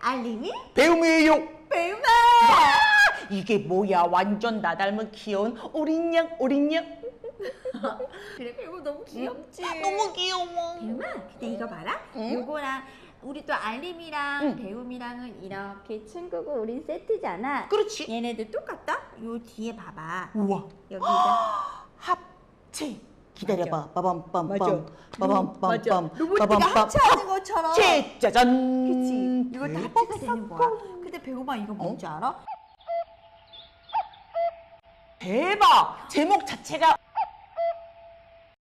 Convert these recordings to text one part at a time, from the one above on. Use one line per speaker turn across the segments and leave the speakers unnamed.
알림이
배움이에요.
배우마.
이게 뭐야? 완전 나 닮은 귀여운 어린 양, 어린 양.
그래 배우 너무 귀엽지.
너무 귀여워.
배우마. 근데 이거 봐라.
응?
요거랑 우리 또 알림이랑
응.
배움이랑은 이렇게 친구고 우린 세트잖아.
그렇지.
얘네들 똑같다? 요 뒤에 봐봐.
우와.
여기가
합체. 기다려봐. 빠밤빰빰. 빠밤빰빰. 빠밤빰.
합체하는 것처럼.
짜잔.
그치. 이거 다 합체가 되는 거야. 근데 배우마 이거 뭔지 알아?
대박. 제목 자체가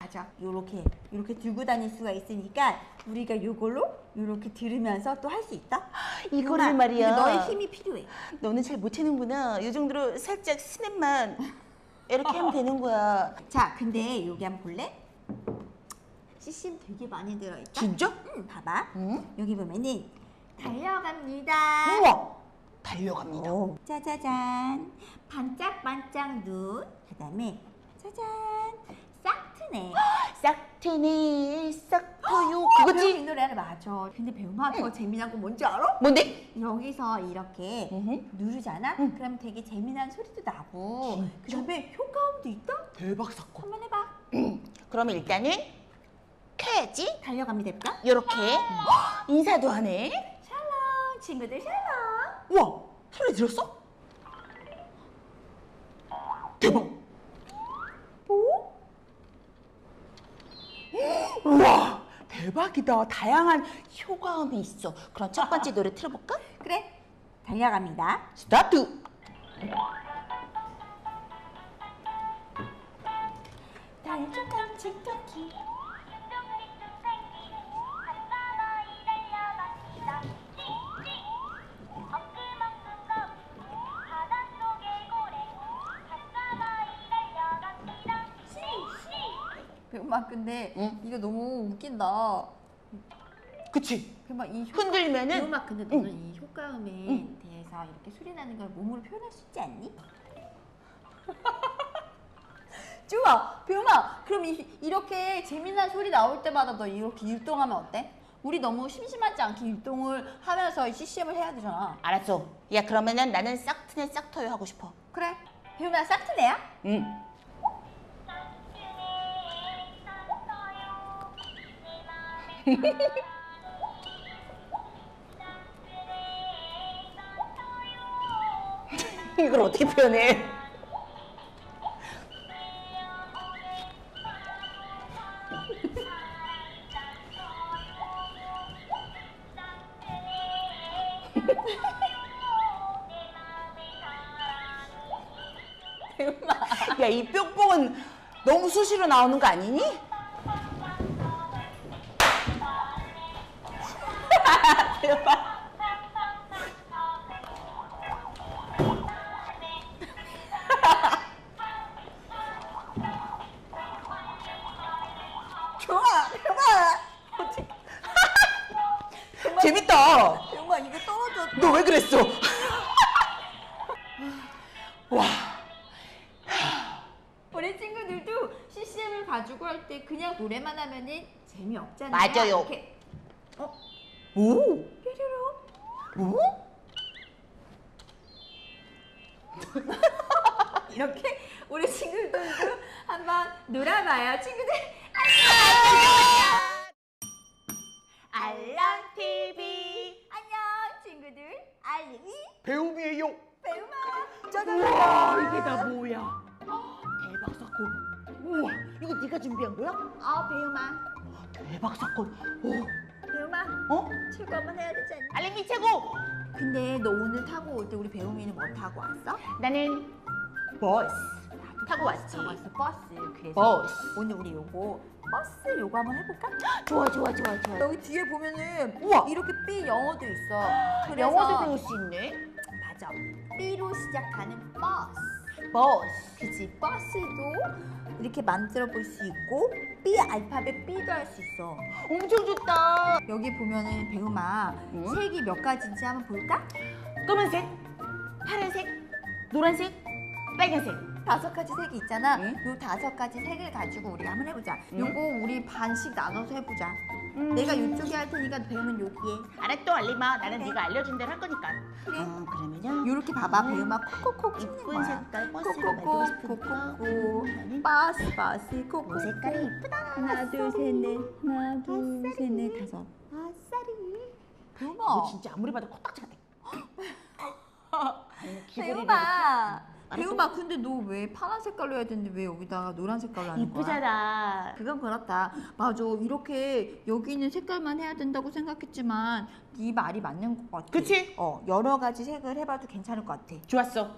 맞아. 요렇게 요렇게 들고 다닐 수가 있으니까 우리가 요걸로 요렇게 들으면서 또 할 수 있다.
이거를 말이야.
너의 힘이 필요해.
너는 잘 못하는구나. 이 정도로 살짝 스냅만 이렇게 하면 되는 거야.
자, 근데 여기 한번 볼래? CCM 되게 많이 들어있다.
진짜?
응, 봐봐.
응?
여기 보면은 달려갑니다.
우와. 달려갑니다.
짜자잔. 반짝반짝 눈. 그다음에 짜잔. 싹트네.
싹트네
배우
그거지?
이 노래를 맞아. 근데 배우마 더 재미난 건 뭔지 알아?
뭔데?
여기서 이렇게
응.
누르잖아?
응.
그럼 되게 재미난 소리도 나고
진짜?
그 다음에 효과음도 있다?
대박 사건.
한번 해봐.
그럼 일단은 켜야지.
달려갑니다 해볼까?
요렇게 인사도 하네.
샬롬 친구들 샬롬
우와 소리 들었어? 대박.
뭐?
우와 대박이다. 다양한 효과음이 있어. 그럼 첫 번째 노래 틀어볼까?
그래 달려갑니다
스타트.
달쭉한 칙토키 배우마 근데
응.
이거 너무 웃긴다
그치?
이 효...
흔들면은
배우마 근데 너는 이 효과음에 대해서 이렇게 소리 나는 걸 몸으로 표현할 수 있지 않니? 좋아 배우마 그럼 이, 이렇게 재미난 소리 나올 때마다 너 이렇게 율동하면 어때? 우리 너무 심심하지 않게 율동을 하면서 CCM을 해야 되잖아
알았어. 야 그러면은 나는 싹트네 싹터요 하고 싶어.
그래 배우마 싹트네야?
응. 이걸 어떻게 표현해? 야 이 뿅뿅은 너무 수시로 나오는 거 아니니?
좋아 어떻게
재밌다.
배우마 이거 떨어졌다
너왜 그랬어? 와.
우리 친구들도 CCM을 봐주고 할 때 그냥 노래만 하면은 재미없잖아요.
맞아요.
이렇게 어?
오. 오?
이렇게 우리 친구들도 한번 놀아봐요. 친구들 안녕. 알람 TV 안녕 친구들 알림이
배움이에요.
배우마
우와
짜잔
이게 다 뭐야? 대박 사건. 우와 이거 네가 준비한 거야?
어 배우마
대박 사건. 오. 어?
최고 한번 해야 되지 않니?
알림이 최고.
근데 너 오늘 타고 올 때 우리 배우미는 뭐 타고 왔어?
나는 버스 타고 왔지.
타고 왔어 버스 그래서
버스.
오늘 우리 요거 버스 요거 한번 해볼까?
좋아 좋아 좋아 좋아.
여기 뒤에 보면은
우와.
이렇게 B 영어도 있어. 그래서
영어도 배울 수 있네.
맞아. B로 시작하는 버스.
버스.
그치 버스도 이렇게 만들어 볼 수 있고 B 알파벳 B도 할 수 있어.
엄청 좋다.
여기 보면은 배우마
응?
색이 몇 가지인지 한번 볼까?
검은색, 파란색, 노란색, 빨간색.
다섯 가지 색이 있잖아.
응?
요 다섯 가지 색을 가지고 우리 한번 해보자.
응?
요거 우리 반씩 나눠서 해보자.
음.
내가 이쪽에 할 테니까 배우면 여기에.
알았어 알리마. 나는
그래.
네가 알려준 대로 할 거니까.
그래.
어, 그러면요.
이렇게 봐봐 배우막 콕콕콕 찍는
이쁜
거야.
색깔 버스를 만들고 싶으니까
콕콕콕 빠스 빠스 콕콕.
요 색깔이 이쁘다.
하나 둘셋넷 하나 둘셋넷 다섯.
아싸리.
배우마.
이거 진짜 아무리 봐도 코딱지 같아.
배우마.
알았어.
배우마 근데 너 왜 파란 색깔로 해야 되는데 왜 여기다가 노란 색깔로 하는 거야?
이쁘잖아.
그건 그렇다. 맞아. 이렇게 여기 있는 색깔만 해야 된다고 생각했지만 네 말이 맞는 것 같아.
그치?
어, 여러 가지 색을 해봐도 괜찮을 것 같아.
좋았어.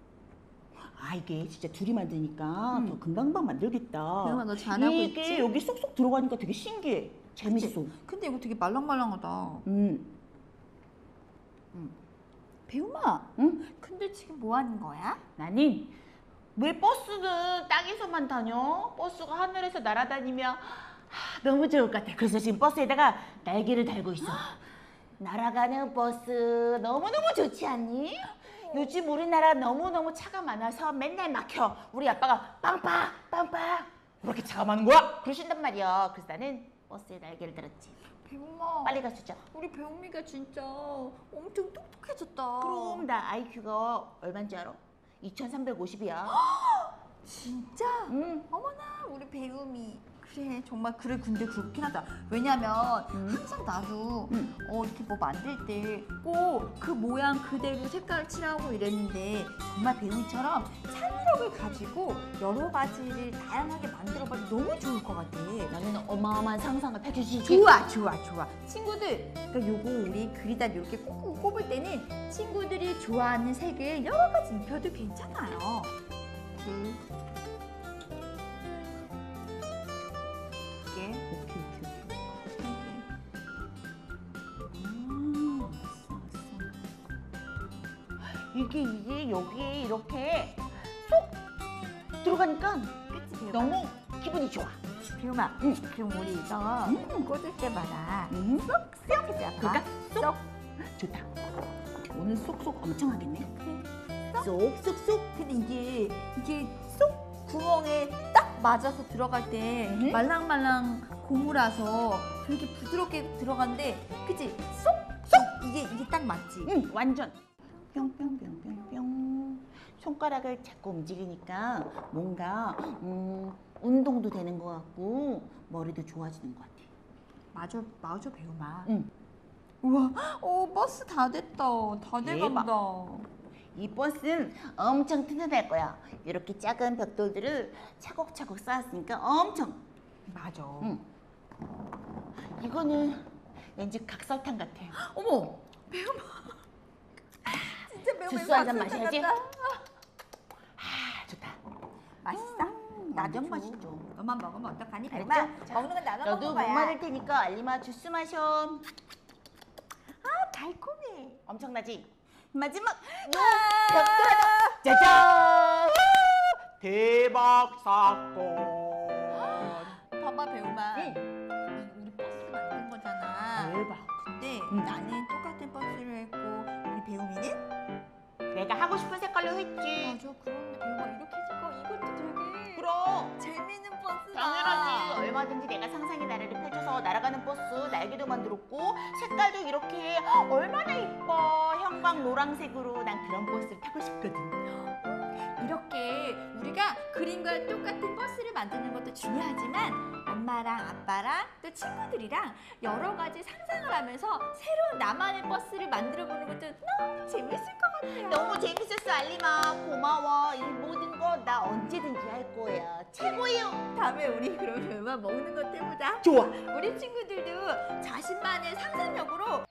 아 이게 진짜 둘이 만드니까
음.
더 금방금방 만들겠다.
배우마 너 잘하고
이게
있지?
여기 쏙쏙 들어가니까 되게 신기해. 재밌어.
근데 이거 되게 말랑말랑하다.
음.
배우마.
응?
근데 지금 뭐 하는 거야?
나는 왜 버스는 땅에서만 다녀? 버스가 하늘에서 날아다니면 하, 너무 좋을 것 같아. 그래서 지금 버스에다가 날개를 달고 있어. 날아가는 버스 너무너무 좋지 않니? 요즘 우리나라 너무너무 차가 많아서 맨날 막혀. 우리 아빠가 빵빵 빵빵 이렇게 차가 많은 거야. 그러신단 말이야. 그래서 나는 버스에 날개를 달았지.
배우마.
빨리 가시죠.
우리 배우미가 진짜 엄청 똑똑해졌다.
그럼 나 IQ가 얼마인 줄 알아? 2350이야.
진짜?
응.
어머나 우리 배우미 그래 정말 그래 근데 그렇긴 하다 왜냐면
음.
항상 나도
음.
어 이렇게 뭐 만들 때 꼭 그 모양 그대로 색깔을 칠하고 이랬는데 정말 배우미처럼 창의력을 가지고 여러 가지를 다양하게 만들어봐도 너무 좋을 것 같아
나는 어마어마한 상상을 펼쳐주지.
좋아 좋아 좋아 친구들 그러니까 요거 우리 그리다 이렇게 꽂고 꼽을 때는 친구들이 좋아하는 색을 여러 가지 입혀도 괜찮아요 둘
이게 이게 여기에 이렇게 쏙 들어가니까
그치?
너무 기분이 좋아.
배우마
응.
그럼 우리 이거
음.
꽂을 때마다
음,
쏙 해줄까?
그럴까?
쏙
좋다. 오늘 쏙쏙 엄청 하겠네.
그래.
쏙쏙쏙.
근데 이게 이게 쏙 구멍에 딱 맞아서 들어갈 때
음.
말랑말랑 고무라서 되게 부드럽게 들어간데 그치 쏙 쏙 이게 이게 딱 맞지
응, 완전. 뿅뿅뿅뿅뿅. 손가락을 자꾸 움직이니까 뭔가 음, 운동도 되는 것 같고 머리도 좋아지는 것 같아.
맞아 맞아 배우마
응.
우와 어 버스 다 됐다 다 돼간다
이 버스는 엄청 튼튼할 거야. 이렇게 작은 벽돌들을 차곡차곡 쌓았으니까 엄청.
맞아
응. 이거는 왠지 각설탕 같아.
어머 배우마 진짜 배우마
주스
이거
한잔
박수
마셔야지.
같다.
아, 좋다.
맛있어? 나도
완전
맛있어.
맛있죠.
너만 먹으면 어떡하니?
알았죠? 자,
먹는 건 나눠
너도
먹는 거야.
목마를 테니까 알리마 주스 마셔.
아, 달콤해.
엄청나지? 마지막
아!
벽돌 하나. 짜잔!
대박 사건.
봐봐 배우마.
응.
이 우리 버스 만든 거잖아.
대박.
근데
응.
나는
색깔도 이렇게 얼마나 이뻐. 형광 노란색으로 난 그런 버스를 타고 싶거든.
이렇게 우리가 그림과 똑같은 버스를 만드는 것도 중요하지만 엄마랑 아빠랑 또 친구들이랑 여러 가지 상상을 하면서 새로운 나만의 버스를 만들어 보는 것도 너무 재밌을 것 같아요.
너무 재밌었어 알리마. 고마워. 이 모든 거 나 언제든지 할 거야. 최고예요.
다음에 우리 그러면 먹는 것도 해보자.
좋아.
우리 친구들도 자신만의 상상력으로